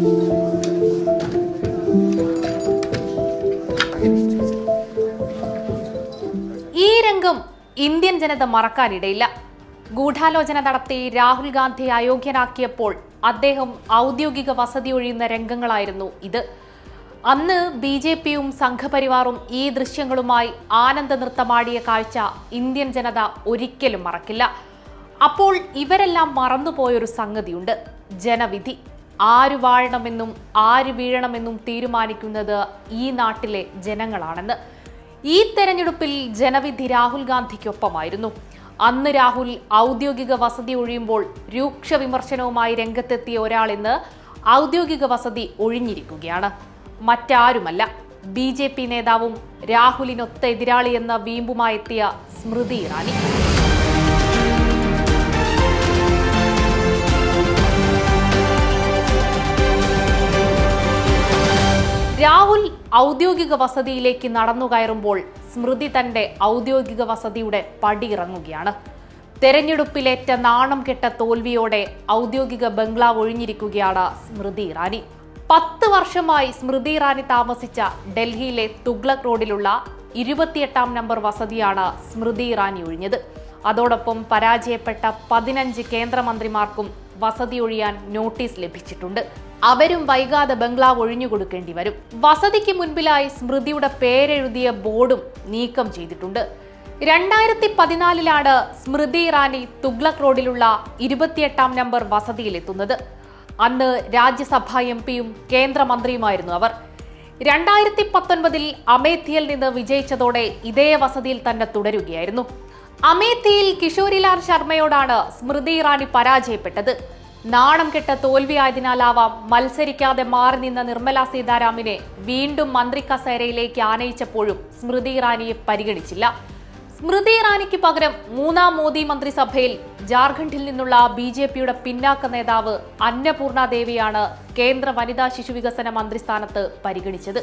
ഈ രംഗം ഇന്ത്യൻ ജനത മറക്കാനിടയില്ല. ഗൂഢാലോചന നടത്തി രാഹുൽ ഗാന്ധി അയോഗ്യനാക്കിയപ്പോൾ അദ്ദേഹം ഔദ്യോഗിക വസതി ഒഴിയുന്ന രംഗങ്ങളായിരുന്നു ഇത്. അന്ന് ബി ജെ പിയും സംഘപരിവാറും ഈ ദൃശ്യങ്ങളുമായി ആനന്ദ നൃത്തമാടിയ കാഴ്ച ഇന്ത്യൻ ജനത ഒരിക്കലും മറക്കില്ല. അപ്പോൾ ഇവരെല്ലാം മറന്നുപോയൊരു സംഗതിയുണ്ട്. ജനവിധി. ആര് വാഴണമെന്നും ആര് വീഴണമെന്നും തീരുമാനിക്കുന്നത് ഈ നാട്ടിലെ ജനങ്ങളാണെന്ന്. ഈ തെരഞ്ഞെടുപ്പിൽ ജനവിധി രാഹുൽ ഗാന്ധിക്കൊപ്പമായിരുന്നു. അന്ന് രാഹുൽ ഔദ്യോഗിക വസതി ഒഴിയുമ്പോൾ രൂക്ഷ വിമർശനവുമായി രംഗത്തെത്തിയ ഒരാൾ ഇന്ന് ഔദ്യോഗിക വസതി ഒഴിഞ്ഞിരിക്കുകയാണ്. മറ്റാരുമല്ല. ബി ജെ പി നേതാവും രാഹുലിനൊത്ത എതിരാളിയെന്ന വീമ്പുമായെത്തിയ സ്മൃതി ഇറാനി. രാഹുൽ ഔദ്യോഗിക വസതിയിലേക്ക് നടന്നു കയറുമ്പോൾ സ്മൃതി തന്റെ ഔദ്യോഗിക വസതിയുടെ പടിയിറങ്ങുകയാണ്. തെരഞ്ഞെടുപ്പിലേറ്റ നാണം കെട്ട തോൽവിയോടെ ഔദ്യോഗിക ബംഗ്ലാവ് ഒഴിഞ്ഞിരിക്കുകയാണ് സ്മൃതി ഇറാനി. പത്ത് വർഷമായി സ്മൃതി ഇറാനി താമസിച്ച ഡൽഹിയിലെ തുഗ്ലക് റോഡിലുള്ള ഇരുപത്തിയെട്ടാം നമ്പർ വസതിയാണ് സ്മൃതി ഇറാനി ഒഴിഞ്ഞത്. അതോടൊപ്പം പരാജയപ്പെട്ട പതിനഞ്ച് കേന്ദ്രമന്ത്രിമാർക്കും വസതി ഒഴിയാൻ നോട്ടീസ് ലഭിച്ചിട്ടുണ്ട്. അവരും വൈകാതെ ബംഗ്ലാവ് ഒഴിഞ്ഞുകൊടുക്കേണ്ടി വരും. വസതിക്ക് മുൻപിലായി സ്മൃതിയുടെ പേരെഴുതിയ ബോർഡും നീക്കം ചെയ്തിട്ടുണ്ട്. രണ്ടായിരത്തി പതിനാലിലാണ് സ്മൃതി ഇറാനി തുഗ്ലക് റോഡിലുള്ള ഇരുപത്തിയെട്ടാം നമ്പർ വസതിയിലെത്തുന്നത്. അന്ന് രാജ്യസഭാ എം പിയും കേന്ദ്രമന്ത്രിയുമായിരുന്നു അവർ. രണ്ടായിരത്തി പത്തൊൻപതിൽ അമേത്തിയിൽ നിന്ന് വിജയിച്ചതോടെ ഇതേ വസതിയിൽ തന്നെ തുടരുകയായിരുന്നു. അമേത്തിയിൽ കിഷോരിലാൽ ശർമ്മയോടാണ് സ്മൃതി ഇറാനി പരാജയപ്പെട്ടത്. നാണം കെട്ട തോൽവിയായതിനാലാവാം മത്സരിക്കാതെ മാറി നിന്ന നിർമ്മല സീതാരാമനെ വീണ്ടും മന്ത്രി കസേരയിലേക്ക് ആനയിച്ചപ്പോഴും സ്മൃതി ഇറാനിയെ പരിഗണിച്ചില്ല. സ്മൃതി ഇറാനിക്ക് പകരം മൂന്നാം മോദി മന്ത്രിസഭയിൽ ജാർഖണ്ഡിൽ നിന്നുള്ള ബി ജെ പിയുടെ പിന്നാക്ക നേതാവ് അന്നപൂർണ ദേവിയാണ് കേന്ദ്ര വനിതാ ശിശുവികസന മന്ത്രിസ്ഥാനത്ത് പരിഗണിച്ചത്.